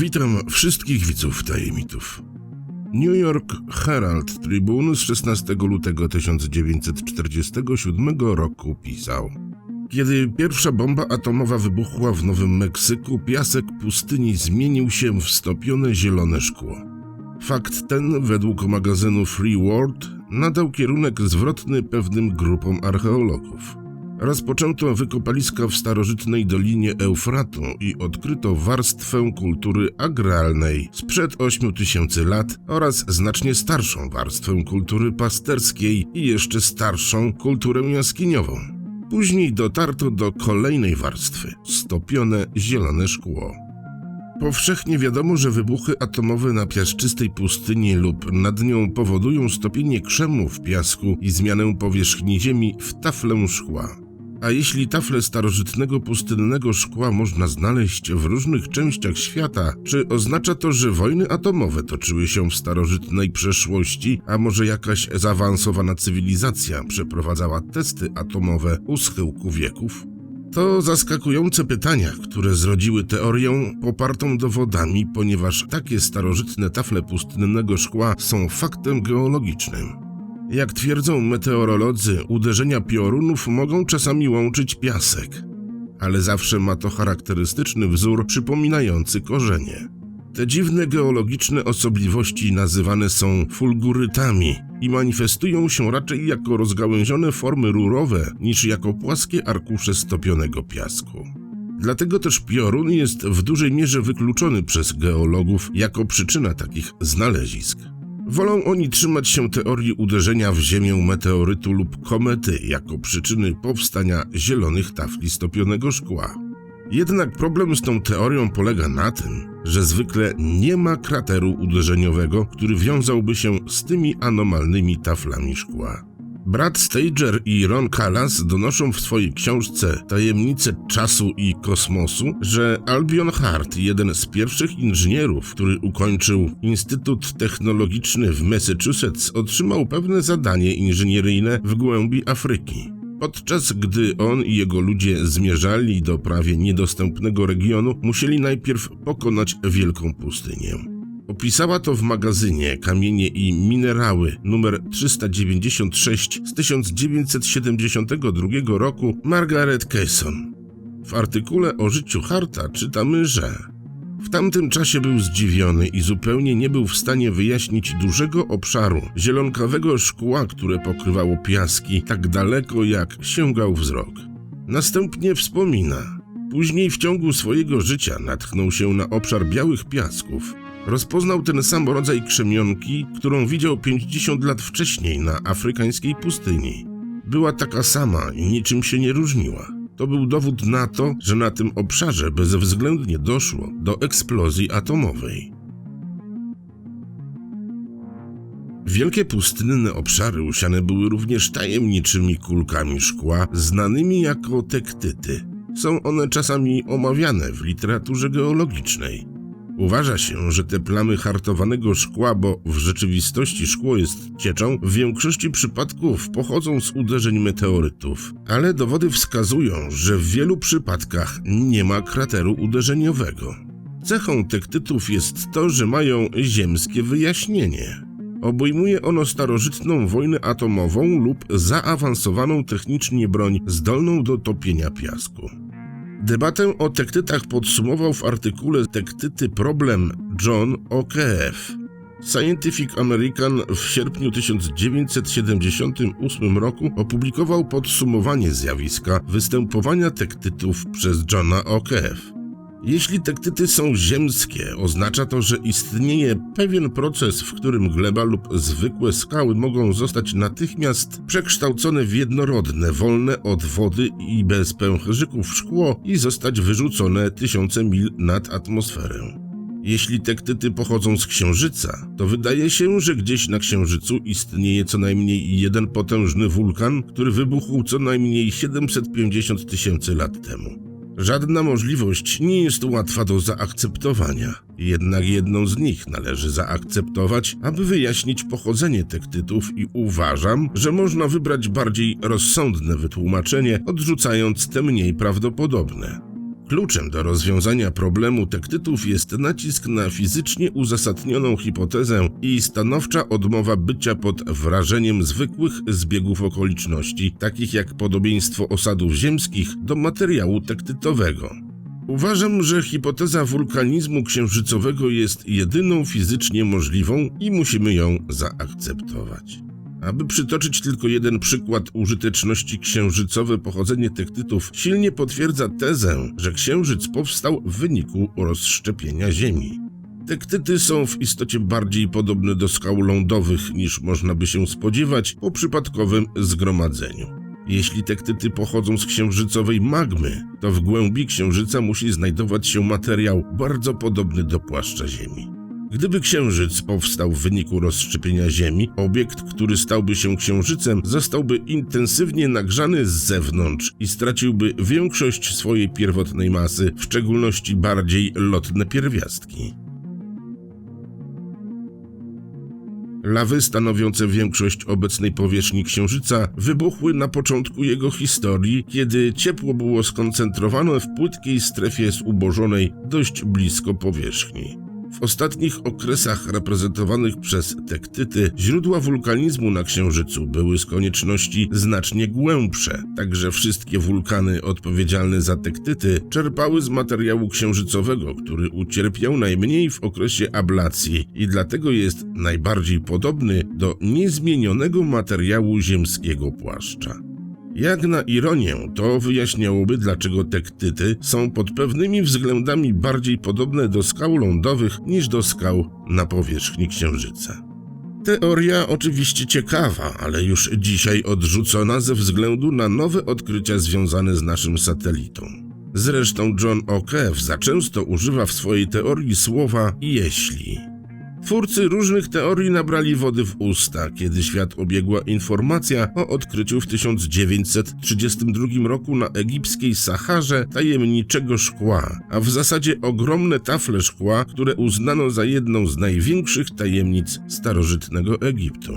Witam wszystkich widzów tajemniców. New York Herald Tribune z 16 lutego 1947 roku pisał. Kiedy pierwsza bomba atomowa wybuchła w Nowym Meksyku, piasek pustyni zmienił się w stopione zielone szkło. Fakt ten, według magazynu Free World, nadał kierunek zwrotny pewnym grupom archeologów. Rozpoczęto wykopaliska w starożytnej dolinie Eufratu i odkryto warstwę kultury agralnej sprzed 8000 lat oraz znacznie starszą warstwę kultury pasterskiej i jeszcze starszą kulturę jaskiniową. Później dotarto do kolejnej warstwy stopione zielone szkło. Powszechnie wiadomo, że wybuchy atomowe na piaszczystej pustyni lub nad nią powodują stopienie krzemu w piasku i zmianę powierzchni Ziemi w taflę szkła. A jeśli tafle starożytnego pustynnego szkła można znaleźć w różnych częściach świata, czy oznacza to, że wojny atomowe toczyły się w starożytnej przeszłości, a może jakaś zaawansowana cywilizacja przeprowadzała testy atomowe u schyłku wieków? To zaskakujące pytania, które zrodziły teorię popartą dowodami, ponieważ takie starożytne tafle pustynnego szkła są faktem geologicznym. Jak twierdzą meteorolodzy, uderzenia piorunów mogą czasami łączyć piasek, ale zawsze ma to charakterystyczny wzór przypominający korzenie. Te dziwne geologiczne osobliwości nazywane są fulgurytami i manifestują się raczej jako rozgałęzione formy rurowe niż jako płaskie arkusze stopionego piasku. Dlatego też piorun jest w dużej mierze wykluczony przez geologów jako przyczyna takich znalezisk. Wolą oni trzymać się teorii uderzenia w Ziemię meteorytu lub komety jako przyczyny powstania zielonych tafli stopionego szkła. Jednak problem z tą teorią polega na tym, że zwykle nie ma krateru uderzeniowego, który wiązałby się z tymi anomalnymi taflami szkła. Brad Stager i Ron Callas donoszą w swojej książce Tajemnice czasu i kosmosu, że Albion Hart, jeden z pierwszych inżynierów, który ukończył Instytut Technologiczny w Massachusetts, otrzymał pewne zadanie inżynieryjne w głębi Afryki. Podczas gdy on i jego ludzie zmierzali do prawie niedostępnego regionu, musieli najpierw pokonać wielką pustynię. Opisała to w magazynie Kamienie i Minerały numer 396 z 1972 roku Margaret Kayson. W artykule o życiu Harta czytamy, że w tamtym czasie był zdziwiony i zupełnie nie był w stanie wyjaśnić dużego obszaru zielonkawego szkła, które pokrywało piaski tak daleko jak sięgał wzrok. Następnie wspomina. Później w ciągu swojego życia natknął się na obszar białych piasków. Rozpoznał ten sam rodzaj krzemionki, którą widział 50 lat wcześniej na afrykańskiej pustyni. Była taka sama i niczym się nie różniła. To był dowód na to, że na tym obszarze bezwzględnie doszło do eksplozji atomowej. Wielkie pustynne obszary usiane były również tajemniczymi kulkami szkła, znanymi jako tektyty. Są one czasami omawiane w literaturze geologicznej. Uważa się, że te plamy hartowanego szkła, bo w rzeczywistości szkło jest cieczą, w większości przypadków pochodzą z uderzeń meteorytów, ale dowody wskazują, że w wielu przypadkach nie ma krateru uderzeniowego. Cechą tektytów jest to, że mają ziemskie wyjaśnienie. Obejmuje ono starożytną wojnę atomową lub zaawansowaną technicznie broń zdolną do topienia piasku. Debatę o tektytach podsumował w artykule Tektyty Problem John O'Keefe. Scientific American w sierpniu 1978 roku opublikował podsumowanie zjawiska występowania tektytów przez Johna O'Keefe. Jeśli tektyty są ziemskie, oznacza to, że istnieje pewien proces, w którym gleba lub zwykłe skały mogą zostać natychmiast przekształcone w jednorodne, wolne od wody i bez pęcherzyków szkło i zostać wyrzucone tysiące mil nad atmosferę. Jeśli tektyty pochodzą z Księżyca, to wydaje się, że gdzieś na Księżycu istnieje co najmniej jeden potężny wulkan, który wybuchł co najmniej 750 tysięcy lat temu. Żadna możliwość nie jest łatwa do zaakceptowania, jednak jedną z nich należy zaakceptować, aby wyjaśnić pochodzenie tektytów i uważam, że można wybrać bardziej rozsądne wytłumaczenie, odrzucając te mniej prawdopodobne. Kluczem do rozwiązania problemu tektytów jest nacisk na fizycznie uzasadnioną hipotezę i stanowcza odmowa bycia pod wrażeniem zwykłych zbiegów okoliczności, takich jak podobieństwo osadów ziemskich do materiału tektytowego. Uważam, że hipoteza wulkanizmu księżycowego jest jedyną fizycznie możliwą i musimy ją zaakceptować. Aby przytoczyć tylko jeden przykład użyteczności księżycowe pochodzenie tektytów silnie potwierdza tezę, że księżyc powstał w wyniku rozszczepienia Ziemi. Tektyty są w istocie bardziej podobne do skał lądowych niż można by się spodziewać po przypadkowym zgromadzeniu. Jeśli tektyty pochodzą z księżycowej magmy, to w głębi księżyca musi znajdować się materiał bardzo podobny do płaszcza Ziemi. Gdyby księżyc powstał w wyniku rozszczepienia Ziemi, obiekt, który stałby się księżycem, zostałby intensywnie nagrzany z zewnątrz i straciłby większość swojej pierwotnej masy, w szczególności bardziej lotne pierwiastki. Lawy stanowiące większość obecnej powierzchni Księżyca wybuchły na początku jego historii, kiedy ciepło było skoncentrowane w płytkiej strefie zubożonej dość blisko powierzchni. W ostatnich okresach reprezentowanych przez tektyty źródła wulkanizmu na Księżycu były z konieczności znacznie głębsze, także wszystkie wulkany odpowiedzialne za tektyty czerpały z materiału księżycowego, który ucierpiał najmniej w okresie ablacji i dlatego jest najbardziej podobny do niezmienionego materiału ziemskiego płaszcza. Jak na ironię, to wyjaśniałoby, dlaczego tektyty są pod pewnymi względami bardziej podobne do skał lądowych niż do skał na powierzchni Księżyca. Teoria oczywiście ciekawa, ale już dzisiaj odrzucona ze względu na nowe odkrycia związane z naszym satelitą. Zresztą John O'Keefe za często używa w swojej teorii słowa jeśli. Twórcy różnych teorii nabrali wody w usta, kiedy świat obiegła informacja o odkryciu w 1932 roku na egipskiej Saharze tajemniczego szkła, a w zasadzie ogromne tafle szkła, które uznano za jedną z największych tajemnic starożytnego Egiptu.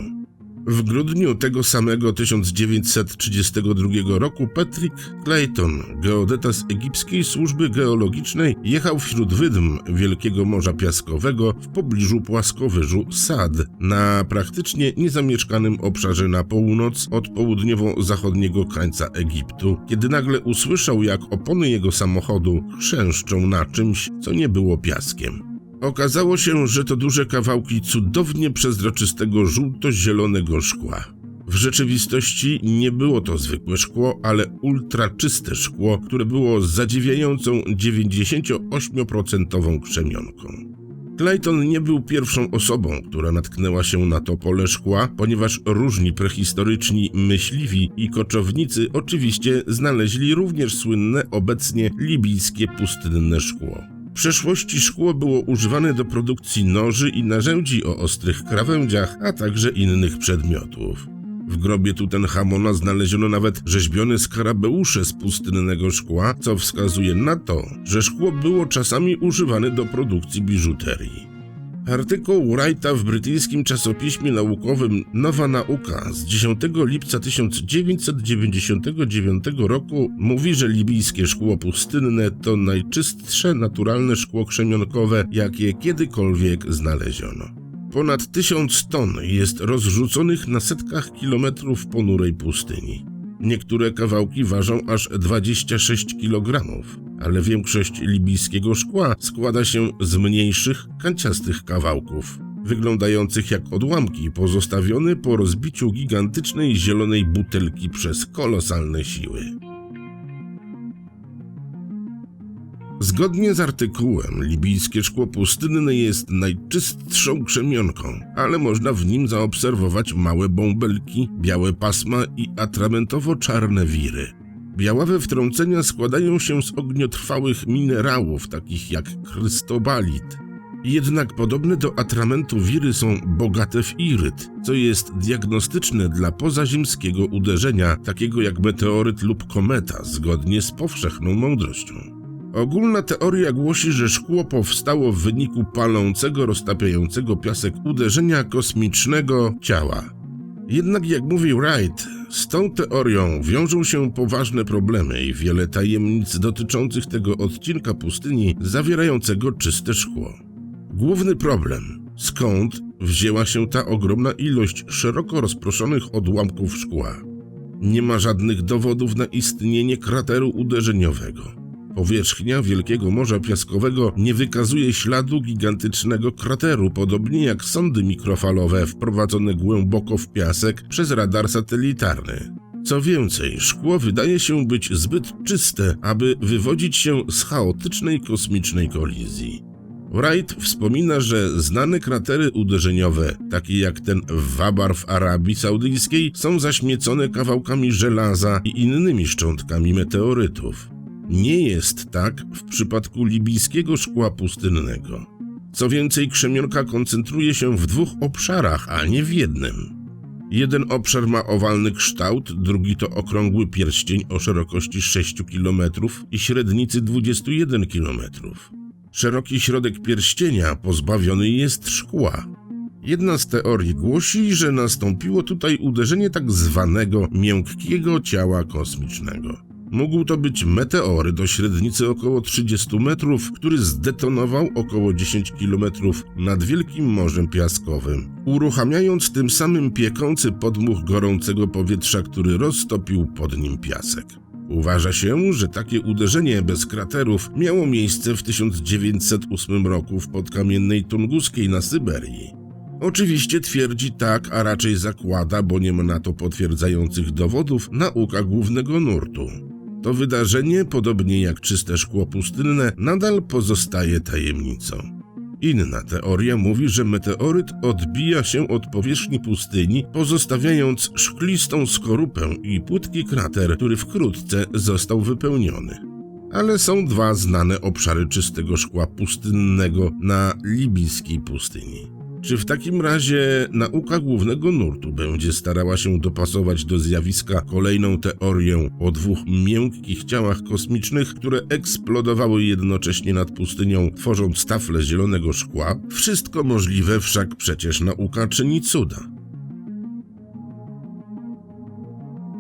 W grudniu tego samego 1932 roku Patrick Clayton, geodeta z egipskiej służby geologicznej, jechał wśród wydm Wielkiego Morza Piaskowego w pobliżu płaskowyżu Sad, na praktycznie niezamieszkanym obszarze na północ od południowo-zachodniego krańca Egiptu, kiedy nagle usłyszał, jak opony jego samochodu chrzęszczą na czymś, co nie było piaskiem. Okazało się, że to duże kawałki cudownie przezroczystego żółto-zielonego szkła. W rzeczywistości nie było to zwykłe szkło, ale ultraczyste szkło, które było zadziwiającą 98% krzemionką. Clayton nie był pierwszą osobą, która natknęła się na to pole szkła, ponieważ różni prehistoryczni myśliwi i koczownicy oczywiście znaleźli również słynne obecnie libijskie pustynne szkło. W przeszłości szkło było używane do produkcji noży i narzędzi o ostrych krawędziach, a także innych przedmiotów. W grobie Tutenchamona znaleziono nawet rzeźbione skarabeusze z pustynnego szkła, co wskazuje na to, że szkło było czasami używane do produkcji biżuterii. Artykuł Wrighta w brytyjskim czasopiśmie naukowym Nowa Nauka z 10 lipca 1999 roku mówi, że libijskie szkło pustynne to najczystsze naturalne szkło krzemionkowe, jakie kiedykolwiek znaleziono. Ponad tysiąc ton jest rozrzuconych na setkach kilometrów ponurej pustyni. Niektóre kawałki ważą aż 26 kg, ale większość libijskiego szkła składa się z mniejszych, kanciastych kawałków, wyglądających jak odłamki pozostawione po rozbiciu gigantycznej zielonej butelki przez kolosalne siły. Zgodnie z artykułem, libijskie szkło pustynne jest najczystszą krzemionką, ale można w nim zaobserwować małe bąbelki, białe pasma i atramentowo-czarne wiry. Białawe wtrącenia składają się z ogniotrwałych minerałów, takich jak krystobalit. Jednak podobne do atramentu wiry są bogate w iryt, co jest diagnostyczne dla pozaziemskiego uderzenia, takiego jak meteoryt lub kometa, zgodnie z powszechną mądrością. Ogólna teoria głosi, że szkło powstało w wyniku palącego, roztapiającego piasek uderzenia kosmicznego ciała. Jednak jak mówi Wright, Z tą teorią wiążą się poważne problemy i wiele tajemnic dotyczących tego odcinka pustyni zawierającego czyste szkło. Główny problem skąd wzięła się ta ogromna ilość szeroko rozproszonych odłamków szkła? Nie ma żadnych dowodów na istnienie krateru uderzeniowego. Powierzchnia Wielkiego Morza Piaskowego nie wykazuje śladu gigantycznego krateru, podobnie jak sondy mikrofalowe wprowadzone głęboko w piasek przez radar satelitarny. Co więcej, szkło wydaje się być zbyt czyste, aby wywodzić się z chaotycznej kosmicznej kolizji. Wright wspomina, że znane kratery uderzeniowe, takie jak ten w Wabar w Arabii Saudyjskiej, są zaśmiecone kawałkami żelaza i innymi szczątkami meteorytów. Nie jest tak w przypadku libijskiego szkła pustynnego. Co więcej, krzemionka koncentruje się w dwóch obszarach, a nie w jednym. Jeden obszar ma owalny kształt, drugi to okrągły pierścień o szerokości 6 km i średnicy 21 km. Szeroki środek pierścienia pozbawiony jest szkła. Jedna z teorii głosi, że nastąpiło tutaj uderzenie tak zwanego miękkiego ciała kosmicznego. Mógł to być meteory do średnicy około 30 metrów, który zdetonował około 10 kilometrów nad Wielkim Morzem Piaskowym, uruchamiając tym samym piekący podmuch gorącego powietrza, który roztopił pod nim piasek. Uważa się, że takie uderzenie bez kraterów miało miejsce w 1908 roku w podkamiennej Tunguskiej na Syberii. Oczywiście twierdzi tak, a raczej zakłada, bo nie ma na to potwierdzających dowodów, nauka głównego nurtu. To wydarzenie, podobnie jak czyste szkło pustynne, nadal pozostaje tajemnicą. Inna teoria mówi, że meteoryt odbija się od powierzchni pustyni, pozostawiając szklistą skorupę i płytki krater, który wkrótce został wypełniony. Ale są dwa znane obszary czystego szkła pustynnego na libijskiej pustyni. Czy w takim razie nauka głównego nurtu będzie starała się dopasować do zjawiska kolejną teorię o dwóch miękkich ciałach kosmicznych, które eksplodowały jednocześnie nad pustynią, tworząc taflę zielonego szkła? Wszystko możliwe, wszak przecież nauka czyni cuda.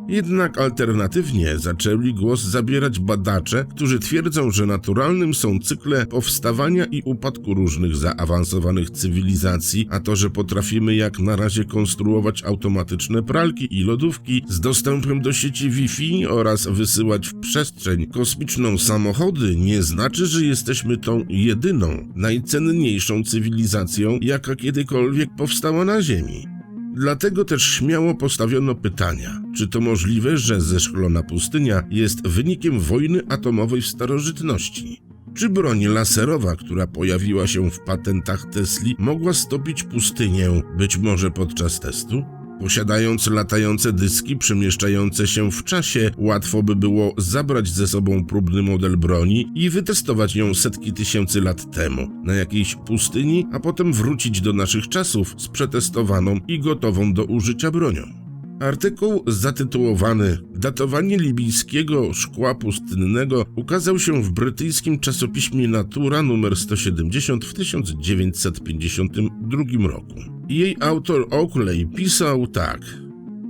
Jednak alternatywnie zaczęli głos zabierać badacze, którzy twierdzą, że naturalnym są cykle powstawania i upadku różnych zaawansowanych cywilizacji, a to, że potrafimy jak na razie konstruować automatyczne pralki i lodówki z dostępem do sieci Wi-Fi oraz wysyłać w przestrzeń kosmiczną samochody, nie znaczy, że jesteśmy tą jedyną, najcenniejszą cywilizacją, jaka kiedykolwiek powstała na Ziemi. Dlatego też śmiało postawiono pytania, czy to możliwe, że zeszklona pustynia jest wynikiem wojny atomowej w starożytności? Czy broń laserowa, która pojawiła się w patentach Tesli, mogła stopić pustynię, być może podczas testu? Posiadając latające dyski przemieszczające się w czasie, łatwo by było zabrać ze sobą próbny model broni i wytestować ją setki tysięcy lat temu na jakiejś pustyni, a potem wrócić do naszych czasów z przetestowaną i gotową do użycia bronią. Artykuł zatytułowany Datowanie libijskiego szkła pustynnego ukazał się w brytyjskim czasopiśmie Natura nr 170 w 1952 roku. Jej autor Oakley pisał tak.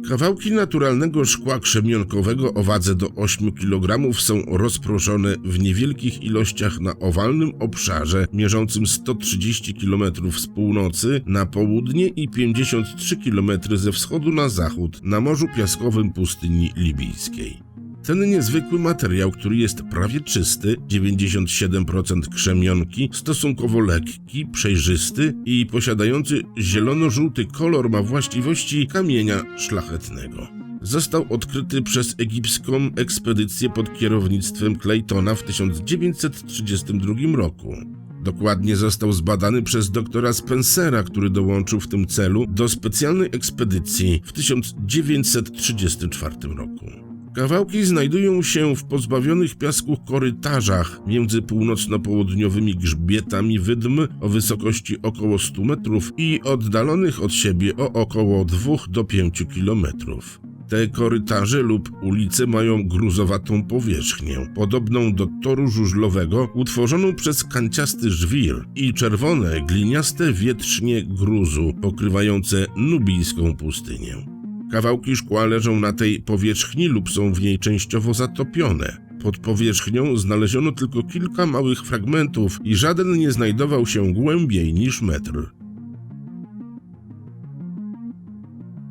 Kawałki naturalnego szkła krzemionkowego o wadze do 8 kg są rozproszone w niewielkich ilościach na owalnym obszarze mierzącym 130 km z północy na południe i 53 km ze wschodu na zachód na Morzu Piaskowym pustyni libijskiej. Ten niezwykły materiał, który jest prawie czysty, 97% krzemionki, stosunkowo lekki, przejrzysty i posiadający zielono-żółty kolor ma właściwości kamienia szlachetnego. Został odkryty przez egipską ekspedycję pod kierownictwem Claytona w 1932 roku. Dokładnie został zbadany przez doktora Spencera, który dołączył w tym celu do specjalnej ekspedycji w 1934 roku. Kawałki znajdują się w pozbawionych piasku korytarzach między północno-południowymi grzbietami wydm o wysokości około 100 metrów i oddalonych od siebie o około 2 do 5 kilometrów. Te korytarze lub ulice mają gruzowatą powierzchnię, podobną do toru żużlowego, utworzoną przez kanciasty żwir i czerwone, gliniaste wietrznie gruzu pokrywające nubijską pustynię. Kawałki szkła leżą na tej powierzchni lub są w niej częściowo zatopione. Pod powierzchnią znaleziono tylko kilka małych fragmentów i żaden nie znajdował się głębiej niż metr.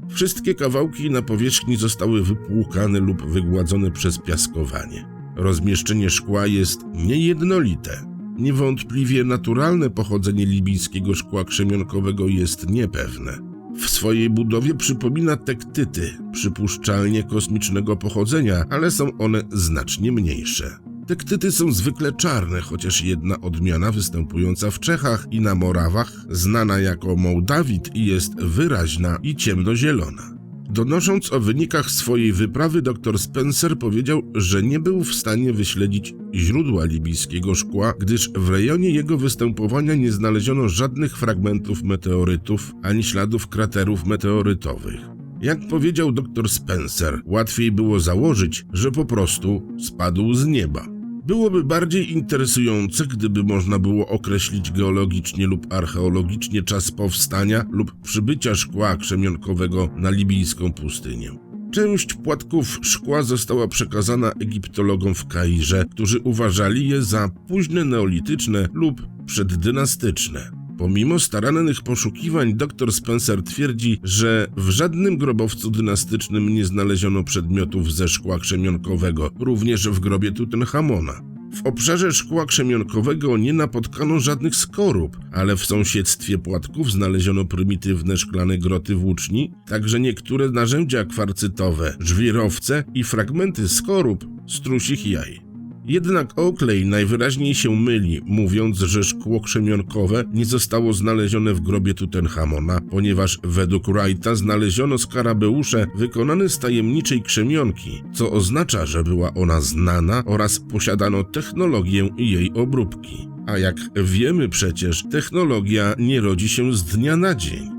Wszystkie kawałki na powierzchni zostały wypłukane lub wygładzone przez piaskowanie. Rozmieszczenie szkła jest niejednolite. Niewątpliwie naturalne pochodzenie libijskiego szkła krzemionkowego jest niepewne. W swojej budowie przypomina tektyty, przypuszczalnie kosmicznego pochodzenia, ale są one znacznie mniejsze. Tektyty są zwykle czarne, chociaż jedna odmiana występująca w Czechach i na Morawach, znana jako Mołdawit, jest wyraźna i ciemnozielona. Donosząc o wynikach swojej wyprawy, dr Spencer powiedział, że nie był w stanie wyśledzić źródła libijskiego szkła, gdyż w rejonie jego występowania nie znaleziono żadnych fragmentów meteorytów ani śladów kraterów meteorytowych. Jak powiedział dr Spencer, łatwiej było założyć, że po prostu spadł z nieba. Byłoby bardziej interesujące, gdyby można było określić geologicznie lub archeologicznie czas powstania lub przybycia szkła krzemionkowego na libijską pustynię. Część płatków szkła została przekazana egiptologom w Kairze, którzy uważali je za późne neolityczne lub przeddynastyczne. Pomimo starannych poszukiwań, dr Spencer twierdzi, że w żadnym grobowcu dynastycznym nie znaleziono przedmiotów ze szkła krzemionkowego, również w grobie Tutenchamona. W obszarze szkła krzemionkowego nie napotkano żadnych skorup, ale w sąsiedztwie płatków znaleziono prymitywne szklane groty włóczni, także niektóre narzędzia kwarcytowe, żwirowce i fragmenty skorup strusich jaj. Jednak Oakley najwyraźniej się myli, mówiąc, że szkło krzemionkowe nie zostało znalezione w grobie Tutenchamona, ponieważ według Wrighta znaleziono skarabeusze wykonane z tajemniczej krzemionki, co oznacza, że była ona znana oraz posiadano technologię jej obróbki. A jak wiemy przecież, technologia nie rodzi się z dnia na dzień.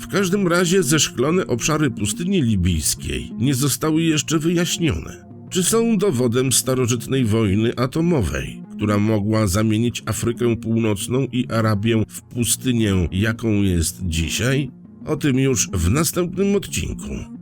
W każdym razie zeszklone obszary pustyni libijskiej nie zostały jeszcze wyjaśnione. Czy są dowodem starożytnej wojny atomowej, która mogła zamienić Afrykę Północną i Arabię w pustynię, jaką jest dzisiaj? O tym już w następnym odcinku.